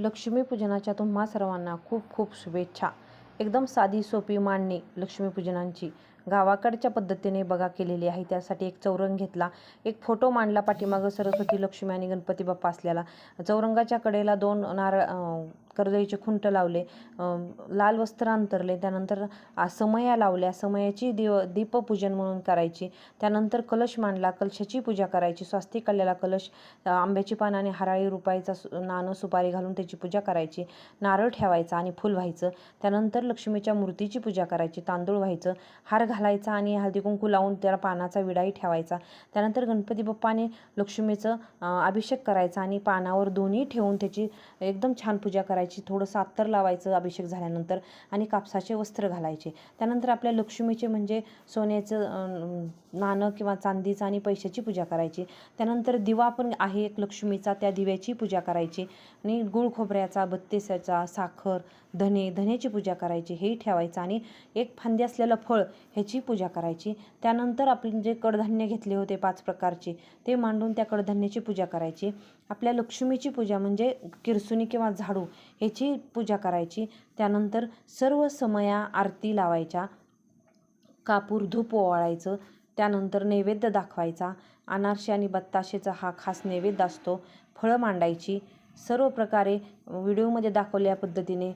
लक्ष्मीपूजनाच्या तुम्हा सर्वांना खूप खूप शुभेच्छा. एकदम साधी सोपी मांडणी लक्ष्मीपूजनांची. गावाकडच्या पद्धतीने बघा केलेली आहे. त्यासाठी एक चौरंग घेतला. एक फोटो मांडला पाठीमागं सरस्वती लक्ष्मी आणि गणपती बाप्पा असलेला. चौरंगाच्या कडेला दोन नारळ अं, कर्दळीचे खुंट लावले. लाल वस्त्र अंतरले. त्यानंतर समया लावल्या. समयाची दिव दीपपूजन म्हणून करायची. त्यानंतर कलश मांडला. कलशाची पूजा करायची. स्वास्तिक काढलेला कलश आंब्याची पानं आणि हराळी रुपायचा सु नाणं सुपारी घालून त्याची पूजा करायची. नारळ ठेवायचा आणि फुल व्हायचं. त्यानंतर लक्ष्मीच्या मूर्तीची पूजा करायची. तांदूळ व्हायचं. हार घालायचा आणि हळदी कुंकू लावून त्याला पानाचा विडाही ठेवायचा. त्यानंतर गणपती बाप्पाने लक्ष्मीचं अभिषेक करायचा आणि पानावर दोन्ही ठेवून त्याची एकदम छान पूजा करायची. थोडंसं सात्तर लावायचं अभिषेक झाल्यानंतर आणि कापसाचे वस्त्र घालायचे. त्यानंतर आपल्या लक्ष्मीचे म्हणजे सोन्याचं नाणं किंवा चांदीचं आणि पैशाची पूजा करायची. त्यानंतर दिवा पण आहे एक लक्ष्मीचा त्या दिव्याची पूजा करायची. आणि गुळ खोबऱ्याचा बत्तीसाचा साखर धने धनेची पूजा करायची हेही ठेवायचं. आणि एक फांदी असलेलं फळ हे ह्याची पूजा करायची. त्यानंतर आपण जे कडधान्य घेतले होते पाच प्रकारचे ते मांडून त्या कडधान्याची पूजा करायची. आपल्या लक्ष्मीची पूजा म्हणजे किरसुनी किंवा झाडू ह्याची पूजा करायची. त्यानंतर सर्व समया आरती लावायच्या. कापूर धूप ओवाळायचं. त्यानंतर नैवेद्य दाखवायचा. अनारसे आणि बत्ताशेचा हा खास नैवेद्य असतो. फळं मांडायची. सर्व प्रकारे व्हिडिओमध्ये दाखवल्या पद्धतीने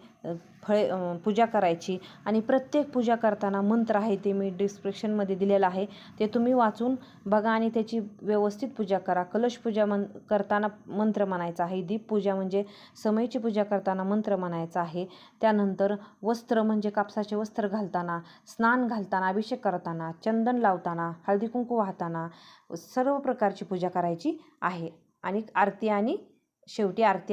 फळे पूजा करायची. आणि प्रत्येक पूजा करताना मंत्र आहे ते मी डिस्क्रिप्शनमध्ये दिलेलं आहे. ते तुम्ही वाचून बघा आणि त्याची व्यवस्थित पूजा करा. कलश पूजा मन करताना मंत्र म्हणायचा आहे. दीपपूजा म्हणजे समयची पूजा करताना मंत्र म्हणायचा आहे. त्यानंतर वस्त्र म्हणजे कापसाचे वस्त्र घालताना स्नान घालताना अभिषेक करताना चंदन लावताना हळदी कुंकू वाहताना सर्व प्रकारची पूजा करायची आहे. आणि आरती आणि शेवटी आरती आणि